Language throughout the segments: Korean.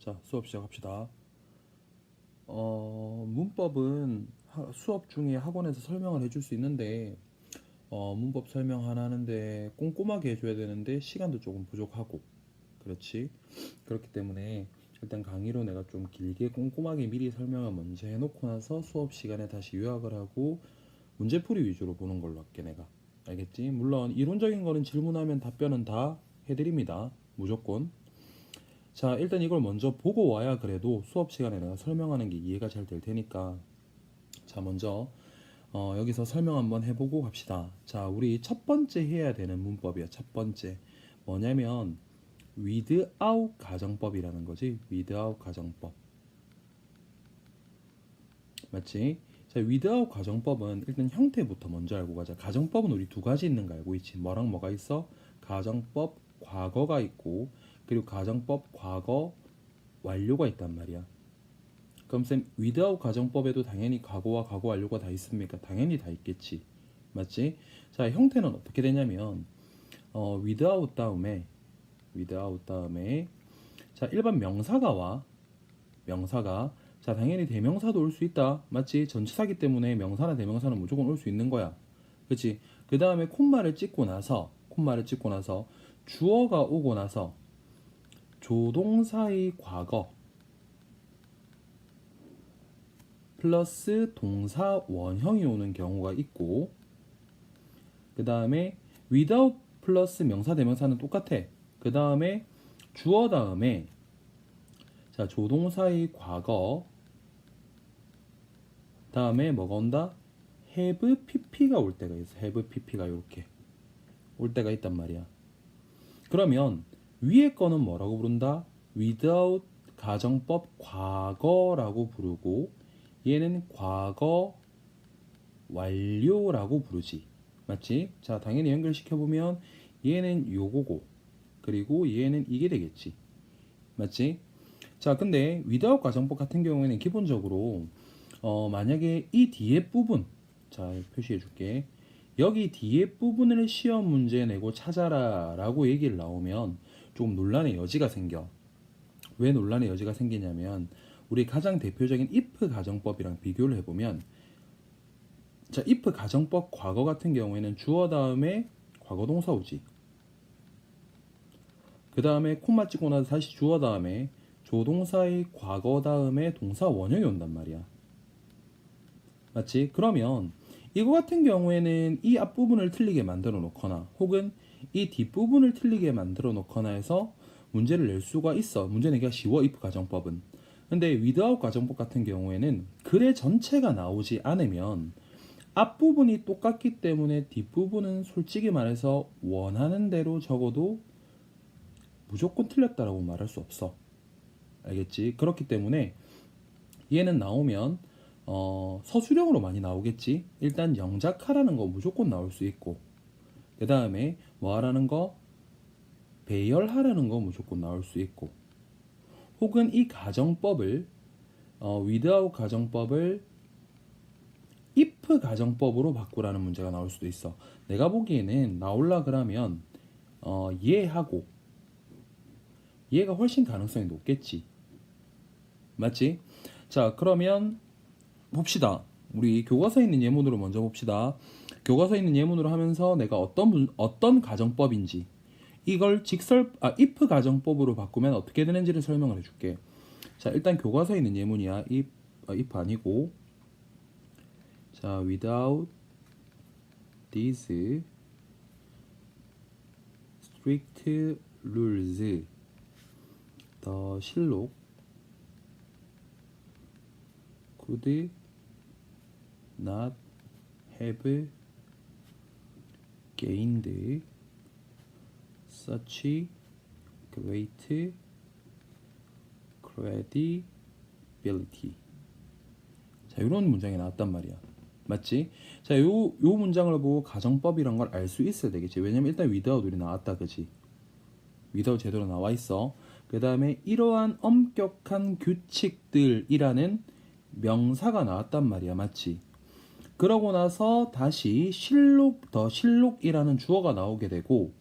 자, 수업 시작합시다. 어, 문법은 하- 수업 중에 학원에서 설명을 해줄 수 있는데, 어, 문법 설명 하나 하는데 꼼꼼하게 해줘야 되는데 시간도 조금 부족하고, 그렇지? 그렇기 때문에 일단 강의로 내가 좀 길게 꼼꼼하게 미리 설명을 먼저 해놓고 나서 수업 시간에 다시 요약을 하고 문제풀이 위주로 보는 걸로 할게 내가. 알겠지? 물론 이론적인 거는 질문하면 답변은 다 해드립니다. 무조건. 자, 일단 이걸 먼저 보고 와야 그래도 수업 시간에 내가 설명하는 게 이해가 잘 될 테니까. 자, 먼저 어, 여기서 설명 한번 해보고 갑시다. 자, 우리 첫 번째 해야 되는 문법이야. 첫 번째. 뭐냐면 without 가정법이라는 거지. without 가정법. 맞지? 자, without 가정법은 일단 형태부터 먼저 알고 가자. 가정법은 우리 두 가지 있는 거 알고 있지. 뭐랑 뭐가 있어? 가정법 과거가 있고 그리고 가정법 과거 완료가 있단 말이야. 그럼 쌤 without 가정법에도 당연히 과거와 과거 완료가 다 있습니까? 당연히 다 있겠지. 맞지? 자, 형태는 어떻게 되냐면 어, without 다음에 without 다음에 자, 일반 명사가 와. 명사가 자, 당연히 대명사도 올 수 있다. 맞지? 전치사기 때문에 명사나 대명사는 무조건 올 수 있는 거야. 그치? 그 다음에 콤마를 찍고 나서, 콤마를 찍고 나서, 주어가 오고 나서, 조동사의 과거, 플러스 동사 원형이 오는 경우가 있고, 그 다음에 without 플러스 명사 대명사는 똑같아. 그 다음에 주어 다음에 자 조동사의 과거 다음에 뭐가 온다? have pp가 올 때가 있어. have pp가 이렇게 올 때가 있단 말이야. 그러면 위에 거는 뭐라고 부른다? without 가정법 과거라고 부르고 얘는 과거 완료라고 부르지. 맞지? 자, 당연히 연결시켜 보면 얘는 요거고 그리고 얘는 이게 되겠지. 맞지? 자, 근데 without 가정법 같은 경우에는 기본적으로 어, 만약에 이 뒤에 부분 자, 표시해 줄게. 여기 뒤에 부분을 시험 문제 내고 찾아라 라고 얘기를 나오면 조금 논란의 여지가 생겨. 왜 논란의 여지가 생기냐면 우리 가장 대표적인 if 가정법이랑 비교를 해보면 자, if 가정법 과거 같은 경우에는 주어 다음에 과거 동사 오지. 그 다음에 콤마 찍고 나서 다시 주어 다음에 조동사의 과거 다음에 동사 원형이 온단 말이야. 맞지? 그러면 이거 같은 경우에는 이 앞부분을 틀리게 만들어 놓거나 혹은 이 뒷부분을 틀리게 만들어 놓거나 해서 문제를 낼 수가 있어. 문제 내기가 쉬워, if 가정법은. 근데 without 가정법 같은 경우에는 글의 전체가 나오지 않으면 앞부분이 똑같기 때문에 뒷부분은 솔직히 말해서 원하는 대로 적어도 무조건 틀렸다라고 말할 수 없어. 알겠지? 그렇기 때문에 얘는 나오면 어, 서술형으로 많이 나오겠지. 일단 영작하라는 거 무조건 나올 수 있고 그 다음에 뭐 하라는 거 배열하라는 거 무조건 나올 수 있고 혹은 이 가정법을 어, without 가정법을 if 가정법으로 바꾸라는 문제가 나올 수도 있어. 내가 보기에는 나올라 그러면 어, 얘하고 얘가 훨씬 가능성이 높겠지. 맞지? 자, 그러면 봅시다. 우리 교과서에 있는 예문으로 먼저 봅시다. 교과서에 있는 예문으로 하면서 내가 어떤 문, 어떤 가정법인지 이걸 직설 아 if 가정법으로 바꾸면 어떻게 되는지를 설명을 해줄게. 자, 일단 교과서에 있는 예문이야. if 아, if 아니고 자, without these strict rules 더 실록 could not have gained such great credibility. 자, 이런 문장이 나왔단 말이야. 맞지? 자, 요, 요 문장을 보고 가정법이란 걸 알 수 있어야 되겠지. 왜냐면 일단 without 우리 나왔다, 그지? without 제대로 나와 있어. 그 다음에 이러한 엄격한 규칙들이라는 명사가 나왔단 말이야. 맞지? 그러고 나서 다시 실록, 더 실록이라는 주어가 나오게 되고,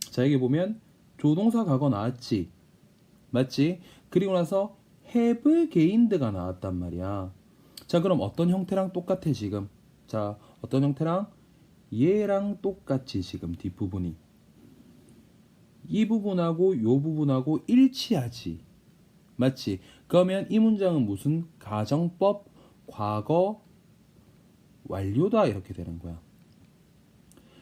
자, 여기 보면 조동사 과거 나왔지? 맞지? 그리고 나서 have gained가 나왔단 말이야. 자, 그럼 어떤 형태랑 똑같아 지금? 자, 어떤 형태랑 얘랑 똑같이 지금 뒷부분이 이 부분하고 요 부분하고 일치하지. 맞지? 그러면 이 문장은 무슨 가정법 과거 완료다 이렇게 되는 거야.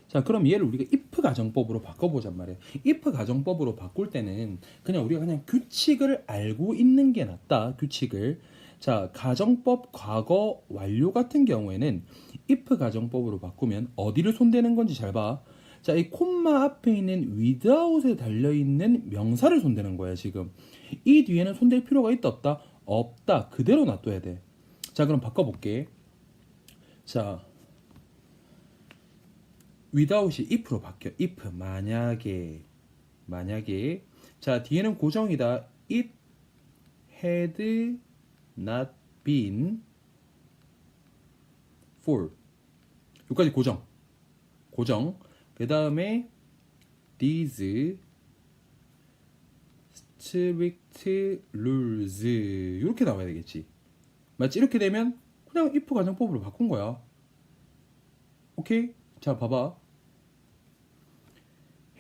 자, 그럼 얘를 우리가 if 가정법으로 바꿔보잔 말이야. if 가정법으로 바꿀 때는 그냥 우리가 그냥 규칙을 알고 있는 게 낫다. 규칙을. 자, 가정법 과거 완료 같은 경우에는 if 가정법으로 바꾸면 어디를 손대는 건지 잘 봐. 자, 이 콤마 앞에 있는 without에 달려 있는 명사를 손대는 거야, 지금. 이 뒤에는 손댈 필요가 있다 없다? 없다. 그대로 놔둬야 돼. 자, 그럼 바꿔 볼게. 자, without이 if로 바뀌어. if 만약에 만약에 자 뒤에는 고정이다. It had not been for 여기까지 고정. 고정. 그 다음에 these strict rules 이렇게 나와야 되겠지. 맞지? 이렇게 되면 그냥 if 가정법으로 바꾼 거야. 오케이? 자, 봐봐.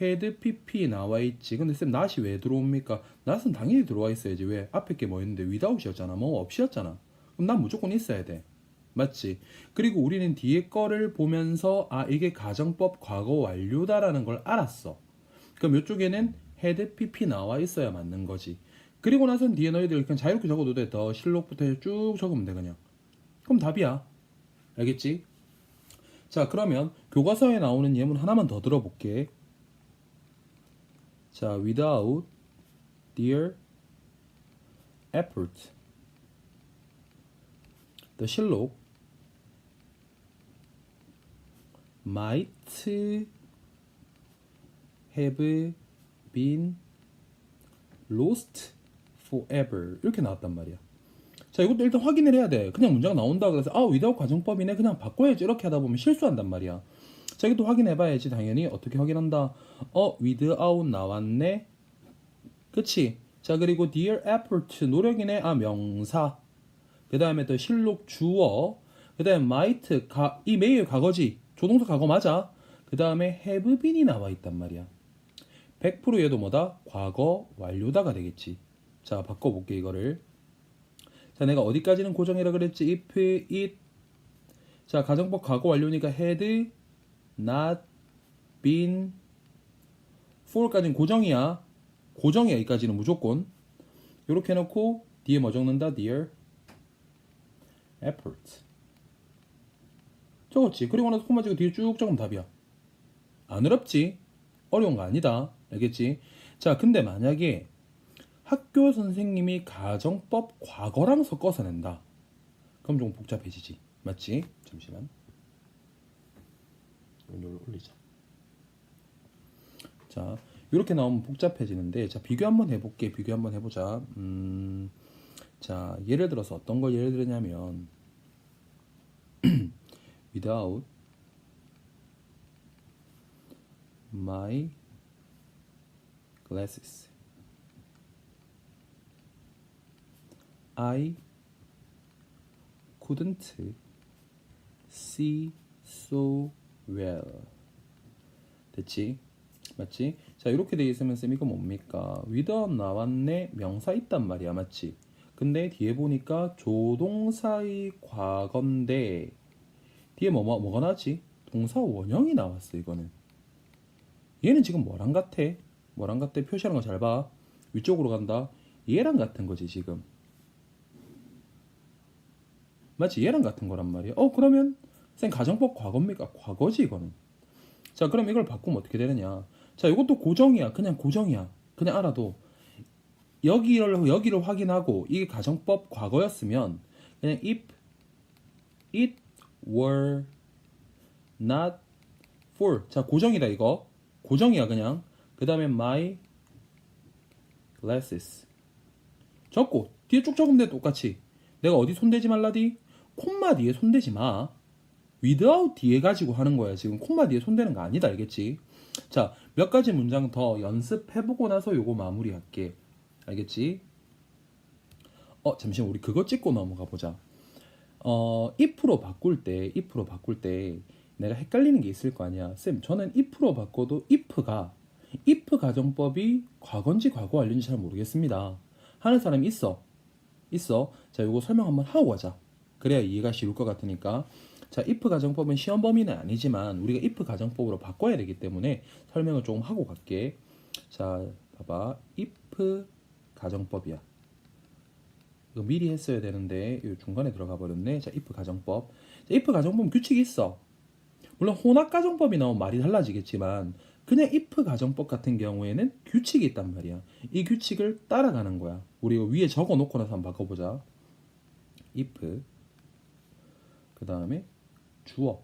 헤드 PP 나와 있지. 근데 쌤 낫이 왜 들어옵니까? 낫은 당연히 들어와 있어야지. 왜? 앞에 게 뭐였는데 without이었잖아. 뭐 없이였잖아. 그럼 난 무조건 있어야 돼. 맞지? 그리고 우리는 뒤에 거를 보면서 아 이게 가정법 과거 완료다라는 걸 알았어. 그럼 이쪽에는 헤드 PP 나와 있어야 맞는 거지. 그리고 나선 뒤에 너희들 그냥 자유롭게 적어도 돼. 더 실록부터 쭉 적으면 돼 그냥. 그럼 답이야. 알겠지? 자, 그러면 교과서에 나오는 예문 하나만 더 들어볼게. 자, without their effort. The 실록 might have been lost forever. 이렇게 나왔단 말이야. 자, 이것도 일단 확인을 해야 돼. 그냥 문제가 나온다 그래서 아, without 가정법이네. 그냥 바꿔야지. 이렇게 하다 보면 실수한단 말이야. 자, 이것도 확인해 봐야지. 당연히 어떻게 확인한다? 어, without 나왔네. 그치? 자, 그리고 dear effort 노력이네. 아, 명사. 그다음에 또 실록 주어. 그다음에 might 가, 이 매일 과거지. 조동사 과거 맞아. 그다음에 have been이 나와 있단 말이야. 100% 얘도 뭐다? 과거 완료다가 되겠지. 자, 바꿔 볼게 이거를. 자, 내가 어디까지는 고정이라 그랬지? if it 자, 가정법 과거 완료니까 had not been for까지는 고정이야. 고정이야. 여기까지는 무조건. 이렇게 해놓고 뒤에 뭐 적는다? dear effort. 적었지. 그리고 나서 코마 찍고 뒤에 쭉 적으면 답이야. 안 어렵지? 어려운 거 아니다. 알겠지? 자, 근데 만약에 학교 선생님이 가정법 과거랑 섞어서 낸다. 그럼 좀 복잡해지지. 맞지? 잠시만. 이걸 올리자. 자, 이렇게 나오면 복잡해지는데, 자, 비교 한번 해 볼게. 비교 한번 해 보자. 음, 자, 예를 들어서 어떤 걸 예를 들냐면, without my glasses. I couldn't see so well. 됐지? 맞지? 자, 이렇게 돼 있으면 쌤 이거 뭡니까? without 나왔네 명사 있단 말이야. 맞지? 근데 뒤에 보니까 조동사의 과거인데 뒤에 뭐, 뭐 뭐가 나지? 동사 원형이 나왔어 이거는. 얘는 지금 뭐랑 같아? 뭐랑 같아? 표시하는 거 잘 봐. 위쪽으로 간다. 얘랑 같은 거지 지금. 맞지? 얘랑 같은 거란 말이야. 어 그러면 쌤 가정법 과거입니까? 과거지 이거는. 자 그럼 이걸 바꾸면 어떻게 되느냐? 자 이것도 고정이야. 그냥 고정이야. 그냥 알아도 여기를 여기를 확인하고 이게 가정법 과거였으면 그냥 if it were not for 자 고정이다 이거 고정이야 그냥 그 다음에 my glasses 적고 뒤에 쭉 적으면 돼 똑같이 내가 어디 손대지 말라디 콤마 뒤에 손대지 마 without 뒤에 가지고 하는 거야 지금 콤마 뒤에 손대는 거 아니다 알겠지 자 몇 가지 문장 더 연습해보고 나서 요거 마무리할게 알겠지 어 잠시만 우리 그거 찍고 넘어가 보자. 어 if로 바꿀 때 if로 바꿀 때 내가 헷갈리는 게 있을 거 아니야. 쌤 저는 if로 바꿔도 if가 if 가정법이 과거인지 과거 완료인지 잘 모르겠습니다. 하는 사람이 있어. 있어. 자, 요거 설명 한번 하고 가자. 그래야 이해가 쉬울 것 같으니까. 자, if 가정법은 시험 범위는 아니지만 우리가 if 가정법으로 바꿔야 되기 때문에 설명을 조금 하고 갈게. 자, 봐봐. if 가정법이야. 이거 미리 했어야 되는데 이 중간에 들어가 버렸네. 자, if 가정법. 자, if 가정법 규칙이 있어. 물론 혼합 가정법이 나오면 말이 달라지겠지만 그냥 if 가정법 같은 경우에는 규칙이 있단 말이야. 이 규칙을 따라가는 거야. 우리 이거 위에 적어 놓고 나서 한번 바꿔보자. if 그 다음에 주어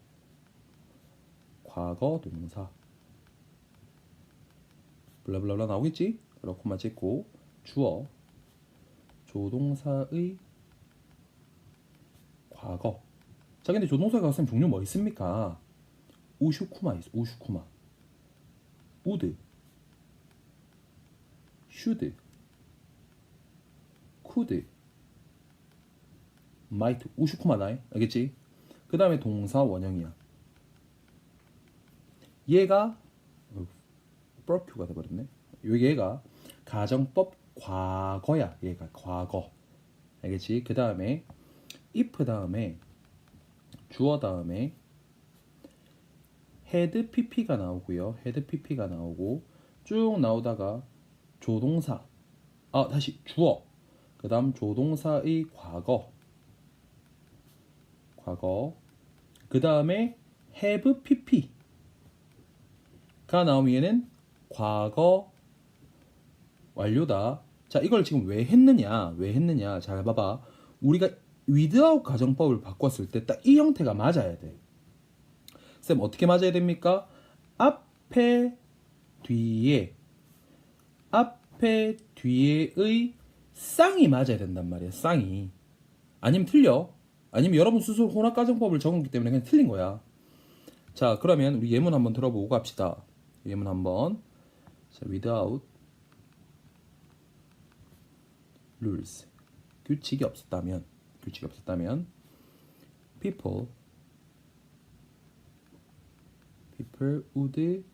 과거 동사. 블라블라블라 나오겠지? 그렇고만 찍고 주어 조동사의 과거. 자 근데 조동사가 선생님 종류 뭐 있습니까? 우슈쿠마 있어 우슈쿠마. 우드. 슈드. 쿠드. 마이트. 우슈쿠마다이? 알겠지? 그 다음에 동사 원형이야. 얘가 프로큐가 돼버렸네. 요 얘가 가정법 과거야. 얘가 과거. 알겠지? 그 다음에 if 다음에 주어 다음에 헤드 pp가 나오고요. 헤드 pp가 나오고 쭉 나오다가 조동사. 아 다시 주어. 그 다음 조동사의 과거. 과거 그 다음에 have pp가 나오면 얘는 과거 완료다. 자 이걸 지금 왜 했느냐 왜 했느냐 잘 봐봐 우리가 without 가정법을 바꿨을 때 딱 이 형태가 맞아야 돼. 쌤 어떻게 맞아야 됩니까? 앞에 뒤에 앞에 뒤에의 쌍이 맞아야 된단 말이야. 쌍이 아니면 틀려. 아니면 여러분 스스로 혼합 가정법을 적었기 때문에 그냥 틀린 거야. 자 그러면 우리 예문 한번 들어보고 갑시다. 예문 한번. 자 without rules 규칙이 없었다면 규칙이 없었다면 people people would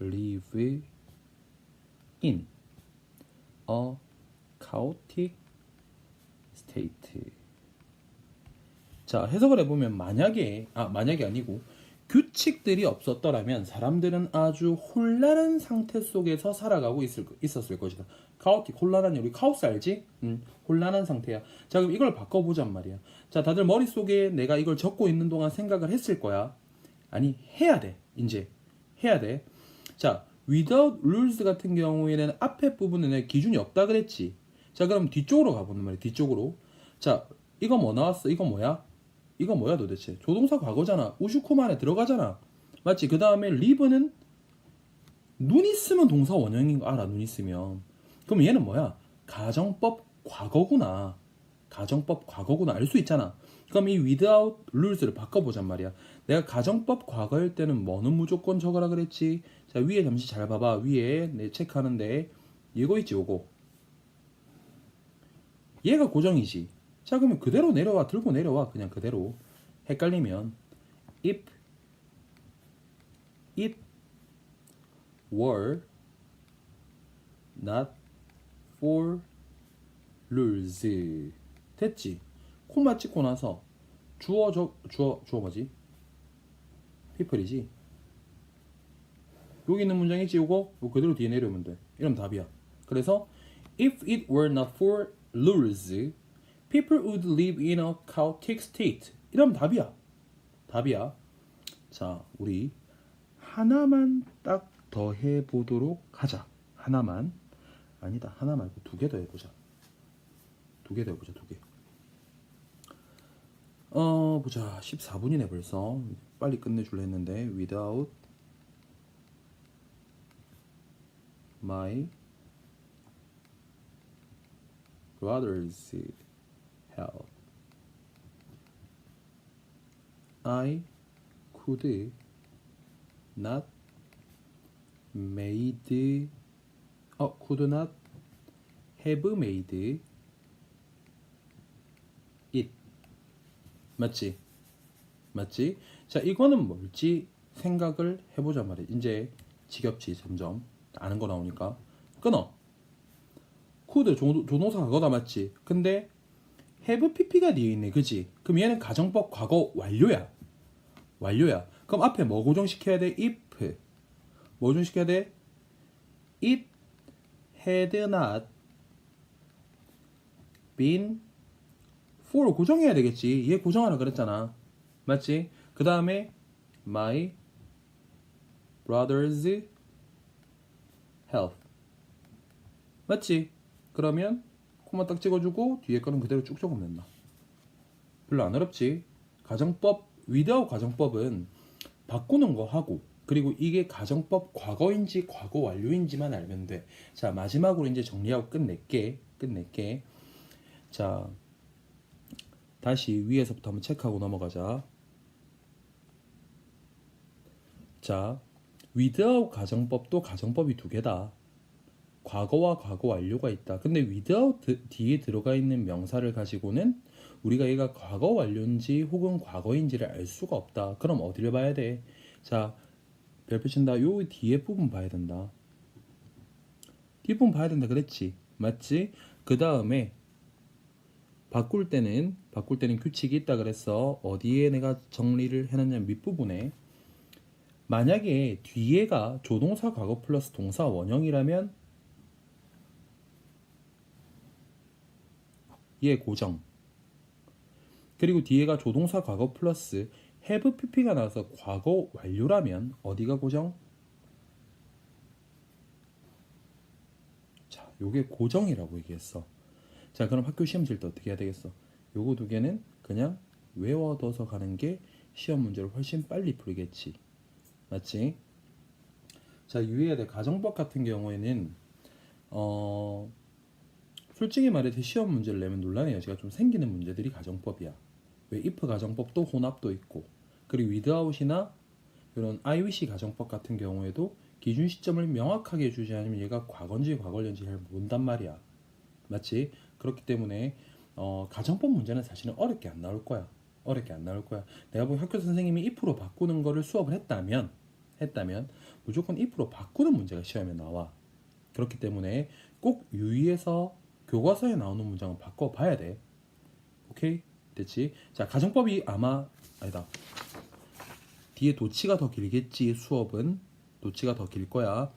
live in a chaotic state. 자, 해석을 해보면 만약에 아 만약이 아니고 규칙들이 없었더라면 사람들은 아주 혼란한 상태 속에서 살아가고 있을, 있었을 것이다. 카오틱, 혼란한, 우리 카오스 알지? 음, 혼란한 상태야. 자, 그럼 이걸 바꿔보잔 말이야. 자, 다들 머릿속에 내가 이걸 적고 있는 동안 생각을 했을 거야. 아니 해야 돼 이제 해야 돼. 자 without rules 같은 경우에는 앞에 부분에는 기준이 없다 그랬지. 자 그럼 뒤쪽으로 가보는 말이야 뒤쪽으로. 자 이거 뭐 나왔어? 이거 뭐야? 이거 뭐야 도대체? 조동사 과거잖아. 우슈쿠마 안에 들어가잖아. 맞지? 그 다음에 live는 눈 있으면 동사 원형인 거 알아. 눈 있으면. 그럼 얘는 뭐야? 가정법 과거구나. 가정법 과거구나 알 수 있잖아. 그럼 이 without rules를 바꿔보잔 말이야. 내가 가정법 과거일 때는 뭐는 무조건 적어라 그랬지. 자 위에 잠시 잘 봐봐. 위에 내 체크하는데 이거 있지 요거. 얘가 고정이지. 자 그러면 그대로 내려와 들고 내려와 그냥 그대로. 헷갈리면 if it were not for rules 됐지. 코마 찍고 나서 주어 저 주어 주어 뭐지? people이지. 여기 있는 문장이지 요거 요 그대로 뒤에 내려오면 돼. 이러면 답이야. 그래서 if it were not for rules, people would live in a chaotic state. 이러면 답이야. 답이야. 자, 우리 하나만 딱 더 해보도록 하자. 하나만 아니다. 하나 말고 두 개 더 해보자. 두 개 더 해보자. 두 개. 어 보자 14분이네 벌써 빨리 끝내줄려 했는데 without my brother's help. I could not made 어 could not have made it 맞지? 맞지? 자 이거는 뭘지 생각을 해보자 말이야 이제 지겹지 점점 아는 거 나오니까 끊어 코드 조노사 가 거다 맞지? 근데 have pp가 뒤에 있네, 그지? 그럼 얘는 가정법 과거 완료야. 완료야. 그럼 앞에 뭐 고정시켜야 돼? if. 뭐 고정시켜야 돼? it had not been for 고정해야 되겠지. 얘 고정하라 그랬잖아. 맞지? 그 다음에 my brother's health. 맞지? 그러면 코마 딱 찍어주고 뒤에 거는 그대로 쭉 적으면 된다. 별로 안 어렵지? 가정법 without 가정법은 바꾸는 거 하고 그리고 이게 가정법 과거인지 과거 완료인지만 알면 돼. 자 마지막으로 이제 정리하고 끝낼게. 끝낼게. 자 다시 위에서부터 한번 체크하고 넘어가자. 자, without 가정법도 가정법이 두 개다. 과거와 과거 완료가 있다. 근데 without 드- 뒤에 들어가 있는 명사를 가지고는 우리가 얘가 과거 완료인지 혹은 과거인지를 알 수가 없다. 그럼 어디를 봐야 돼? 자, 별표 친다. 요 뒤에 부분 봐야 된다. 뒷부분 봐야 된다 그랬지. 맞지? 그 다음에 바꿀 때는 바꿀 때는 규칙이 있다 그랬어. 어디에 내가 정리를 해놨냐면 밑부분에 만약에 뒤에가 조동사 과거 플러스 동사 원형이라면 얘 고정. 그리고 뒤에가 조동사 과거 플러스 have pp가 나와서 과거 완료라면 어디가 고정? 자, 요게 고정이라고 얘기했어. 자, 그럼 학교 시험 칠때 어떻게 해야 되겠어? 요거 두 개는 그냥 외워둬서 가는 게 시험 문제를 훨씬 빨리 풀겠지. 맞지? 자, 유의해야 될 가정법 같은 경우에는 어 솔직히 말해서 시험 문제를 내면 논란의 여지가 좀 생기는 문제들이 가정법이야. 왜 if 가정법도 혼합도 있고 그리고 without이나 이런 I wish 가정법 같은 경우에도 기준 시점을 명확하게 주지 않으면 얘가 과거인지 과거인지 잘 모른단 말이야. 맞지? 그렇기 때문에 어, 가정법 문제는 사실은 어렵게 안 나올 거야. 어렵게 안 나올 거야. 내가 보기 학교 선생님이 if로 바꾸는 거를 수업을 했다면 했다면 무조건 if로 바꾸는 문제가 시험에 나와. 그렇기 때문에 꼭 유의해서 교과서에 나오는 문장은 바꿔 봐야 돼. 오케이? 됐지? 자, 가정법이 아마 아니다. 뒤에 도치가 더 길겠지. 수업은 도치가 더 길 거야.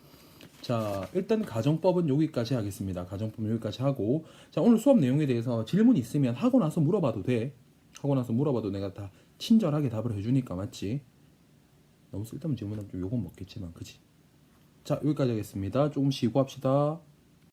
자, 일단 가정법은 여기까지 하겠습니다. 가정법은 여기까지 하고 자, 오늘 수업 내용에 대해서 질문 있으면 하고 나서 물어봐도 돼. 하고 나서 물어봐도 내가 다 친절하게 답을 해주니까 맞지? 너무 쓸데없는 질문하면 좀 욕은 먹겠지만 그지? 자, 여기까지 하겠습니다. 조금 쉬고 합시다.